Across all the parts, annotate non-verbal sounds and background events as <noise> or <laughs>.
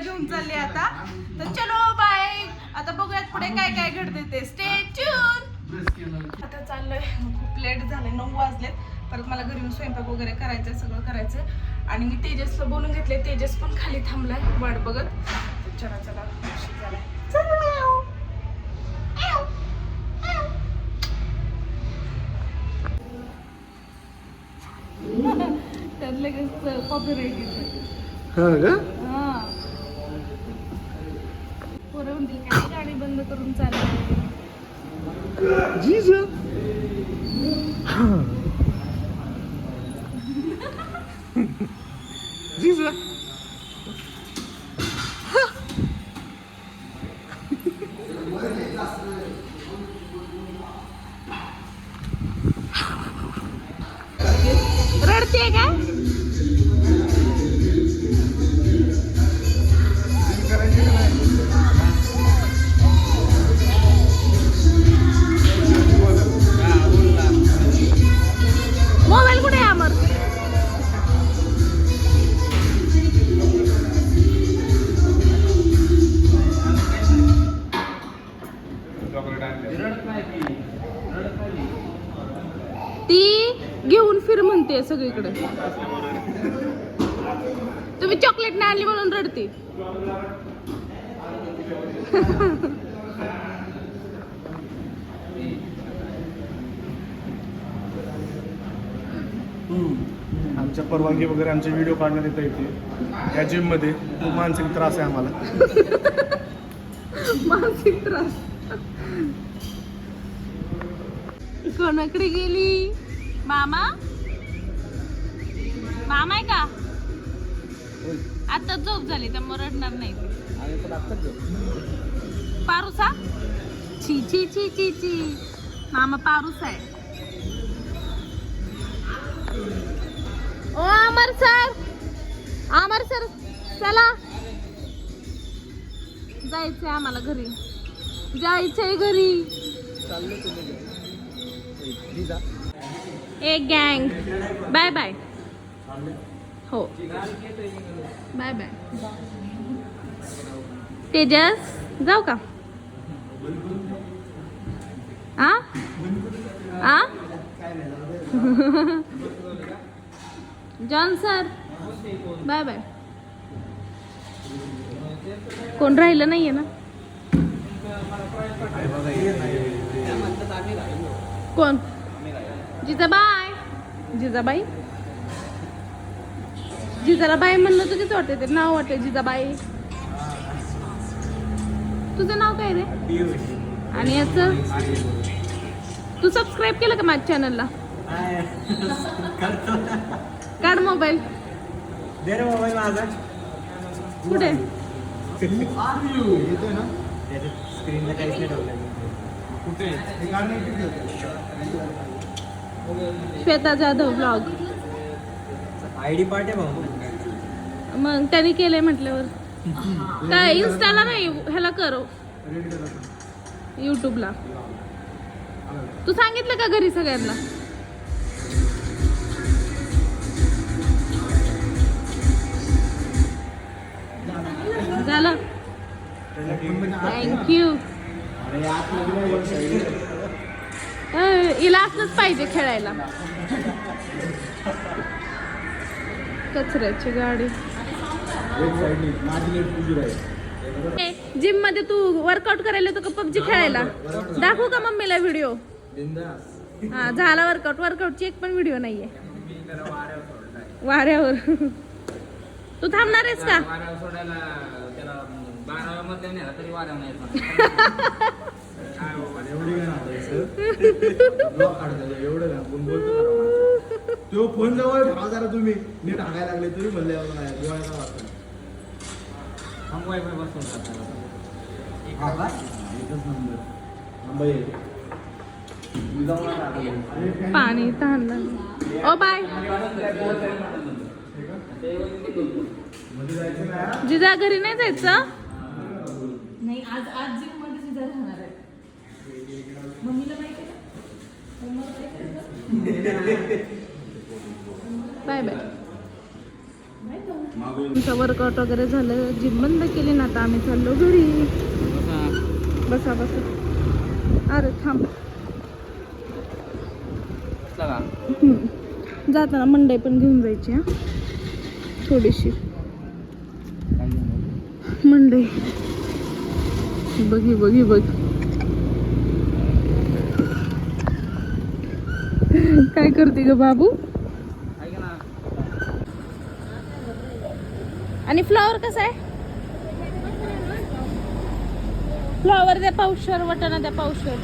घेऊन चालली आता. तर चलो बाय आता बघूयात पुढे काय काय घडते ते. स्टे ट्यून आता चाललंय. खूप लेट झाले नऊ वाजलेत. परत मला घरी येऊन स्वयंपाक वगैरे करायचं सगळं करायचं आणि मी तेजसला बोलून घेतले तेजस पण खाली थांबलाय. वाट बघत. चला चला. उशीर झालाय. तर <laughs> त्यात लगेच कॉपीराईट येतं हा का हा पोरं म्हणतील काय गाडी करून चालली जीज? जीज सगळीकडे. तुम्ही चॉकलेट नाही आणली म्हणून रडते. आमच्या परवानगी वगैरे आमचे व्हिडिओ काढण्यात येतं इथे. या जिममध्ये खूप मानसिक त्रास आहे आम्हाला. <laughs> मानसिक त्रास. कोणाकडे गेली? मामा? मामा आहे का? आता झोप झाली त्यामुळे रडणार नाही. पारुसा? छी छी छी छी छी मामा पारूस आहे. ओ अमर सर! अमर सर चला. जायचंय आम्हाला घरी. जायचंय घरी. एक गँग बाय बाय हो. Bye bye. तेजस जाऊ का? आ? आ? John sir bye bye. कोण राहिलं नाहीये ना? कोण? जिजाबाई. जिजाबाई? जिजाला बाई म्हणलं तुझीच वाटते ते नाव वाटते जिजाबाई. तुझं नाव काय रे? आणि याचं? तू सबस्क्राईब केलं का माझ्या चॅनलला काढ मोबाईल दे रे मोबाईल माझा. कुठे? स्क्रीनला काहीच नाही ठेवलं कुठे Shweta Jadhav blog I D part आहे भाऊ. मग त्याने केलंय म्हटल्यावर. काय इन्स्टाला नाही ह्याला कर. युट्यूबला तू सांगितलं का घरी सगळ्यांना? झालं. थँक्यू हिला असलंच पाहिजे खेळायला. कचऱ्याची गाडी. जिममध्ये तू वर्कआउट करायला येतो का पबजी खेळायला? दाखवू का मम्मीला व्हिडिओ हा झाला वर्कआउट वर्कआउटची एक पण व्हिडिओ नाहीये. वाऱ्यावर तू थांबणार आहेस का? बाबा. तो फोन जवळ ठेवा जरा तुम्ही. नीट हागायला लागले तुम्ही म्हणले एकच नंबर मुंबई पाणी तहान लागलं. ओ बाय जिजा घरी नाही जायचं नाही आज आज जिममध्ये सुद्धा राहणार आहे मम्मीला माहिती आहे का? मम्मीला माहिती आहे का? बाय बाय तुमचं वर्कआउट वगैरे झालं जिम बंद केली ना आता आम्ही चाललो घरी. बसा बसा. अरे थांब. जाताना मंडई पण घेऊन जायची हा. थोडीशी. मंडई. बघी बघी बघ. काय करते ग बाबू ऐक ना आणि फ्लॉवर कसा आहे? फ्लॉवर द्या पावशर वटाणा द्या पावशर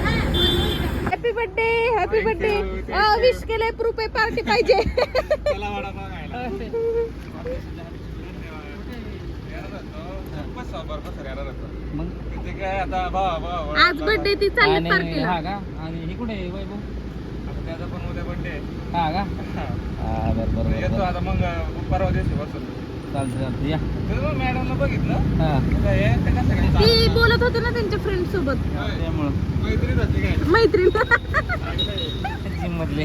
happy birthday happy birthday wish केले रुपये पार्टी पाहिजे. मग? आज बर्थडे ती चालली आणि पार्टीला. हा का? आणि हे कुठे आहे वैभव? हा का? हा. बरं बरं बरं. बरं. आता मग परवा दिवशी बसून. चालतं चालतं या. मॅडमला बघितलं? हा. ती बोलत होते ना त्यांच्या फ्रेंड सोबत. त्यामुळं. मैत्री झाली काय? मैत्रीण. जिम मधले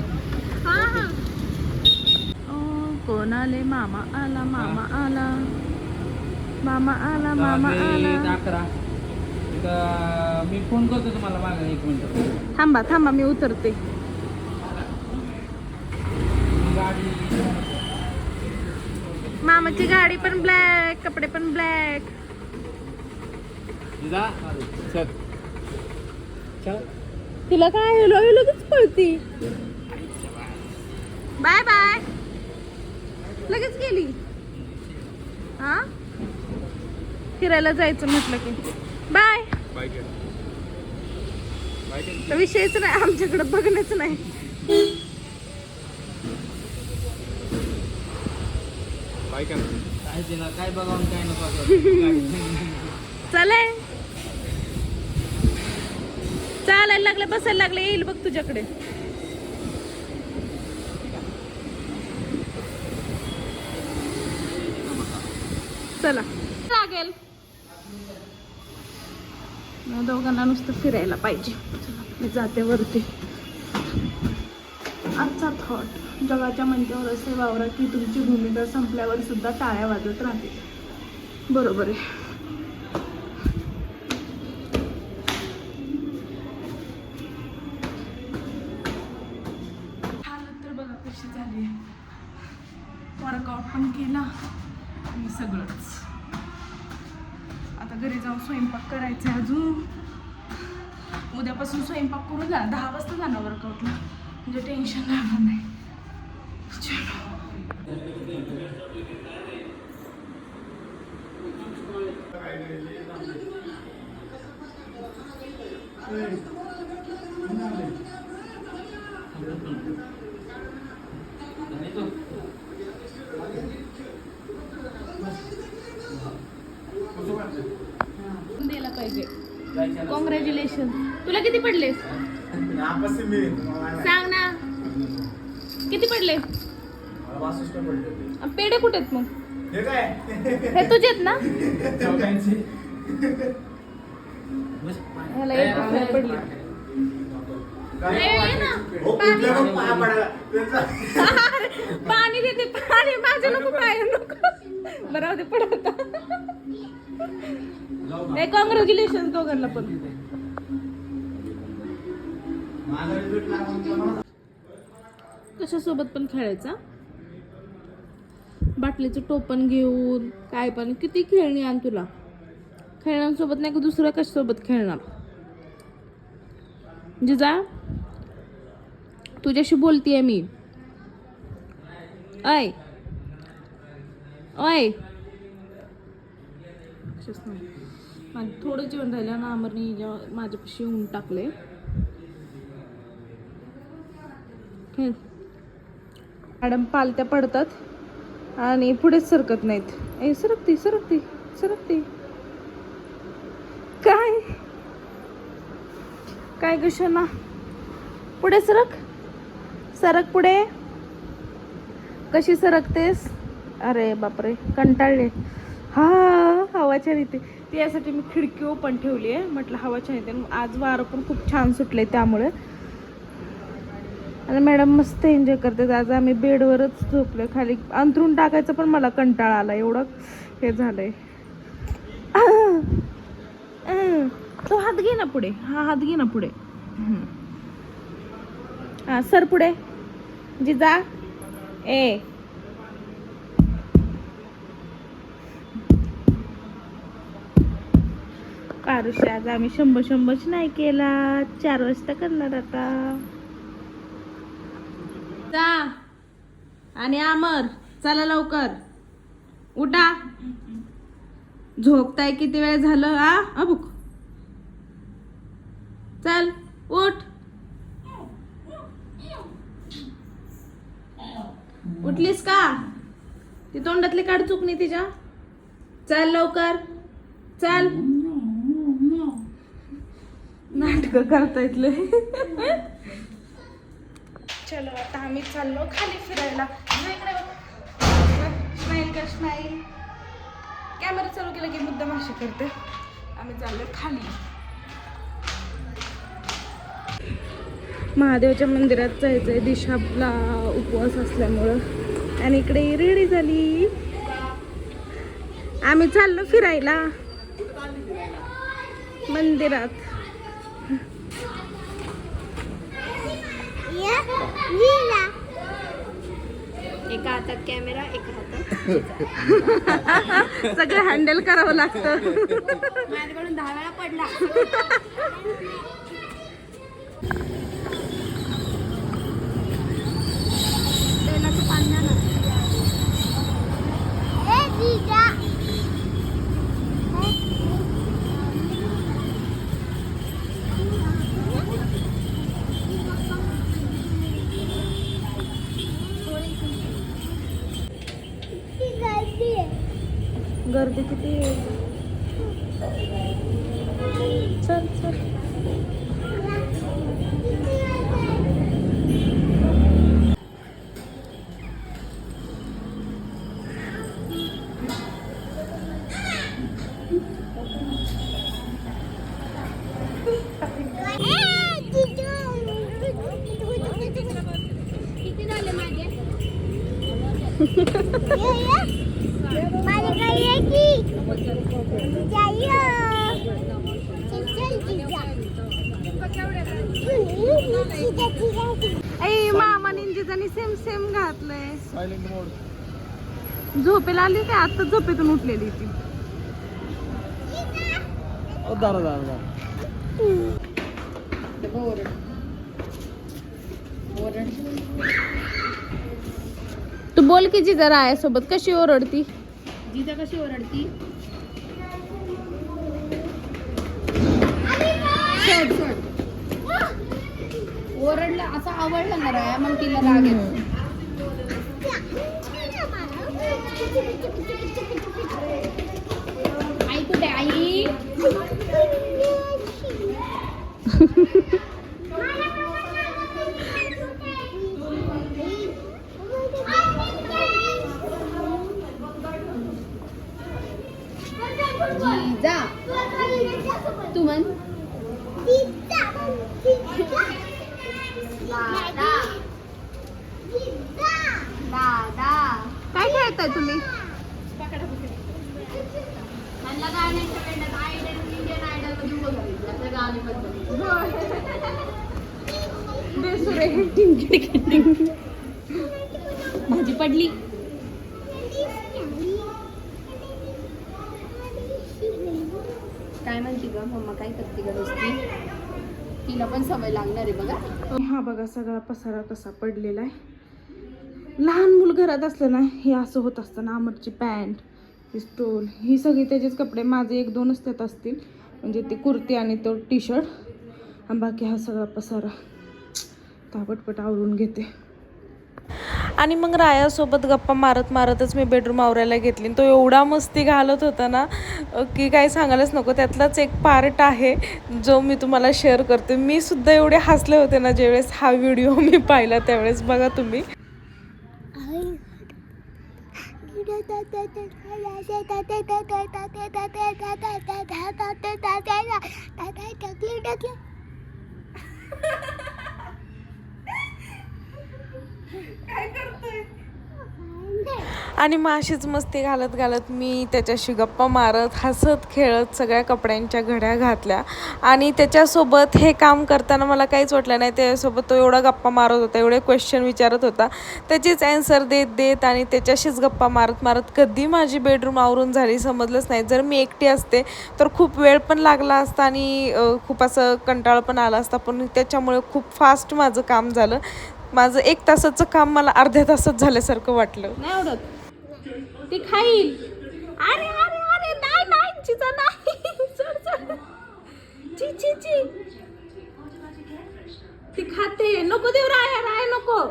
कोण आले मामा आला मामा आला. मामा आला मामा आला. अकरा. मी फोन करतो तुम्हाला मागे एक मिनिट. थांबा थांबा मी उतरते. मामाची गाडी पण ब्लॅक कपडे पण ब्लॅक तिला काय हलो लगेच पळती. Bye bye. लगेच गेली. हा? फिरायला जायचं म्हटलं की. बाय. विषयच नाही आमच्याकडे बघणंच नाही. काय तिला काय बघावून काय नको असं. चाले चालायला लागले बसायला लागले येईल बघ तुझ्याकडे. चला. लागेल. दोघांना नुसतं फिरायला पाहिजे. मी जाते वरती. आजचा थॉट जगाच्या मंचावर असे वावरा की तुमची भूमिका संपल्यावर सुद्धा टाळ्या वाजत राहतील. बरोबर आहे. तर बघा कशी झाली वर्कआउट पण केला. आणि सगळंच. आता घरी जाऊन स्वयंपाक करायचा आहे अजून. उद्यापासून स्वयंपाक करून जा. दहा वाजता जाणार वर्कआउटला म्हणजे टेन्शन राहणार नाही. चलो. पाहिजे. कॉंग्रॅच्युलेशन तुला किती पडले? सांग ना. किती पडले? पेढे कुठे आहेत मग? हे तुझे आहेत ना? ह्याला <laughs> पाणी. देते पाणी. माझ्या नको पाय नको. बरं पण आता. नाही कॉंग्रॅच्युलेशन दोघांना पण. कशासोबत पण खेळायचा बाटलीचं टोपण घेऊन काय पण. किती खेळणी आण तुला? खेळण्यांसोबत नाही का दुसरं कशासोबत खेळणार? जिजा तुझ्याशी बोलतीये मी. ऐ ओय. लक्षच थोडं जेवण राहिलं ना अमरने जेव्हा माझ्यापाशी येऊन टाकले. मॅडम पालत्या पडतात आणि पुढेच सरकत नाहीत. ए सरकते सरकते सरकते. काय? काय कशा पुढे सरक. सरक पुढे. कशी सरकतेस? अरे बापरे कंटाळले. हा हवा छान येते ती यासाठी मी खिडकी ओपन ठेवली आहे. म्हटलं हवा छान येते आणि आज वारं पण खूप छान सुटले त्यामुळे. आणि मॅडम मस्त एन्जॉय करतात. आज आम्ही बेडवरच झोपलो खाली. अंथरून टाकायचं पण मला कंटाळा आला एवढं हे झालंय. <coughs> तो हात घे ना पुढे. हा हात घे ना पुढे. हां हा सर पुढे. जिजा. ए. आरुषी आज आम्ही शंभर शंभरच नाही केला. चार वाजता करणार आता. जा. आणि आमर चला लवकर. उठा. झोपताय किती वेळ झालं हा? अबुक चल उठ. उठलीस का? ती तोंडातली काढ चुकणी तिच्या. चल लवकर. चल. नाटक करता येतले चलो आता आम्ही चाललो खाली फिरायला. स्माईल का स्माईल. कॅमेरा चालू केला की मुद्दा माशी करते. आम्ही चाललो खाली. महादेवच्या मंदिरात जायचंय. दिशाला उपवास असल्यामुळं. आणि इकडे रेडी झाली. आम्ही चाललो फिरायला. मंदिरात. एका हातात कॅमेरा एका हातात <laughs> सगळं हँडल करावं लागतं. माझ्याकडून दहा वेळा पडला. <laughs> गर्दी किती आहे ऐ मामा निंजीजानी सेम सेम घातलंय. सायलेंट मोड झोपेला आली काय? आता झोपेतून उठलेली ती. दारा दारा दारा. तू बोल की जिजा राया सोबत कशी ओरडती? जिजा कशी ओरडती? सोड सोड ओरडलं असं आवडलं ना राया मग तिला राग येतो. आई कुठे आई <laughs> जिजा तू म्हण दादा दादा काय खेळताय तुम्ही मला गाण्याच्या वेळेत आयडल इंडियन आयडलमध्ये उभं करायचं असं गाणी बद्दल भाजी पडली. काय म्हणते ग? मम्मा काय करते ग नुसती तिला पण सवय लागणार आहे बघा. हा बघा सगळा पसारा कसा पडलेला आहे. लहान मूल घरात असलं ना हे असं होत असतं ना अमरची पॅन्ट ही स्टोल ही सगळी त्याचेच कपडे माझे एक दोनच त्यात असतील. म्हणजे ते कुर्ती आणि तो टी शर्ट आणि बाकी हा सगळा पसारा. तापटपट आवरून घेते. आणि मग रायासोबत गप्पा मारत मारतच मी बेडरूम आवरायला घेतली. तो एवढा मस्ती घालत होता ना की काय सांगायलाच नको. त्यातलाच एक पार्ट आहे जो मी तुम्हाला शेअर करते. मी सुद्धा एवढे हसले होते ना ज्यावेळेस हा व्हिडिओ <laughs> मी पाहिला त्यावेळेस. बघा तुम्ही. आणि मग अशीच मस्ती घालत घालत मी त्याच्याशी गप्पा मारत हसत खेळत सगळ्या कपड्यांच्या घड्या घातल्या. आणि त्याच्यासोबत हे काम करताना मला काहीच वाटलं नाही. त्याच्यासोबत तो एवढा गप्पा मारत होता एवढे क्वेश्चन विचारत होता. त्याचीच ॲन्सर देत देत आणि त्याच्याशीच गप्पा मारत मारत कधी माझी बेडरूम आवरून झाली समजलंच नाही. जर मी एकटी असते तर खूप वेळ पण लागला असता आणि खूप असं कंटाळ पण आला असता. पण त्याच्यामुळे खूप फास्ट माझं काम झालं. माझं एक तासाचं काम मला अर्ध्या तासात झाल्यासारखं वाटलं. नाही आवडत. ते खाईल. अरे अरे अरे नाही नाही चिचा नाही. ची ची ची. ती खाते. नको देऊ राय राय नको.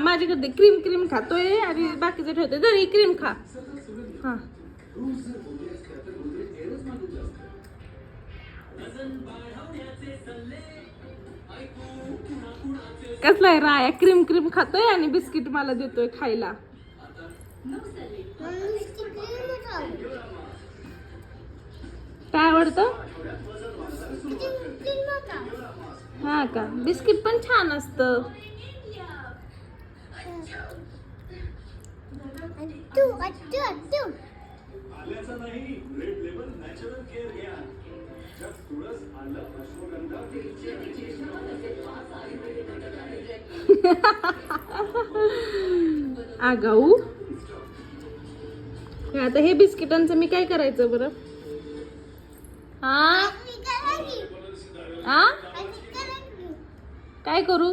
माझ्याकडे क्रीम क्रीम खातोय आणि बाकीचं ठेवते. ही क्रीम खा. हा. कसला आहे राया? क्रीम क्रीम खातोय आणि बिस्किट मला देतोय खायला. काय आवडतं? हा का? बिस्किट पण छान असतं. आगाऊ <laughs> हे आता हे बिस्किटांचं मी काय करायचं बरं? हा? हा? काय करू?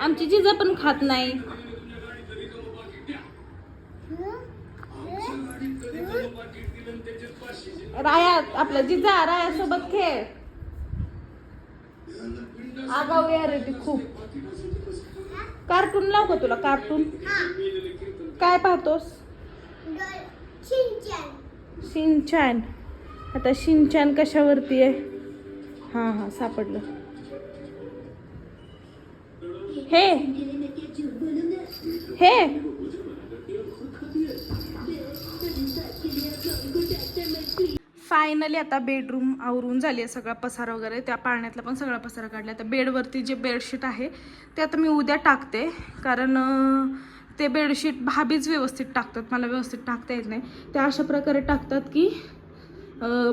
आमची जिजा पण खात नाही. राया आपल्या जिजा राया सोबत खेळ. रे ती खूप. कार्टून लाव का तुला कार्टून काय पाहतोस? शिनचॅन आता शिनचॅन कशावरती आहे? हां हां सापडलं. हे. हे. फायनली आता बेडरूम आवरून झाली आहे सगळा पसारा वगैरे. त्या पाळण्यातला पण सगळा पसारा काढला आता बेडवरती जे बेडशीट आहे ते आता मी उद्या टाकते. कारण ते बेडशीट भाभीच व्यवस्थित टाकतात. मला व्यवस्थित टाकता येत नाही. त्या अशा प्रकारे टाकतात की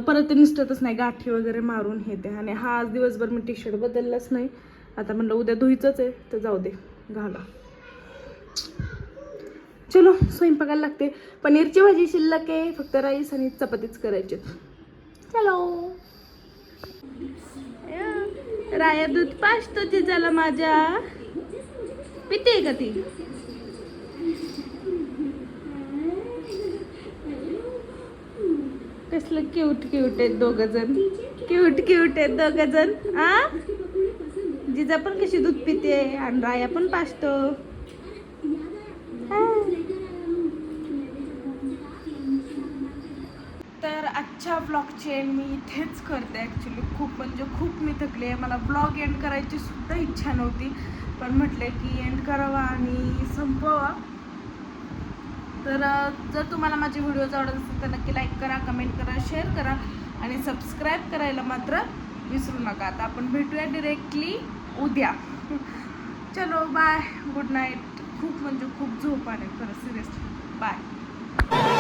परत ते निसटतच नाही. गाठी वगैरे मारून हे ते. आणि हा आज दिवसभर मी टी शर्ट बदललाच नाही. आता म्हणलं उद्या धुईचंच आहे तर जाऊ दे घाला. चलो स्वयंपाकाला लागते. पनीरची भाजी शिल्लक आहे. फक्त राईस आणि चपातीच करायचे चलो। राया दूध पाचतो जिजाला माझ्या. पिते का ती? कसलं क्यूट क्यूट आहेत दोघ जण क्यूट क्यूट आहेत दोघ जण आ? जिजा पण कशी दूध पिते आणि राया पण पाचतो. तर आजच्या ब्लॉगची एंड मी इथेच करते ॲक्च्युली खूप म्हणजे खूप मी थकले आहे. मला ब्लॉग एंड करायची सुद्धा इच्छा नव्हती. पण म्हटले की एंड करावा आणि संपवा. तर जर तुम्हाला माझे व्हिडिओज आवडत असेल तर नक्की लाईक करा कमेंट करा शेअर करा आणि सबस्क्राईब करायला मात्र विसरू नका. आता आपण भेटूया डिरेक्टली उद्या. <laughs> चलो बाय गुड नाईट खूप म्हणजे खूप झोप आले. खरं सिरियसली बाय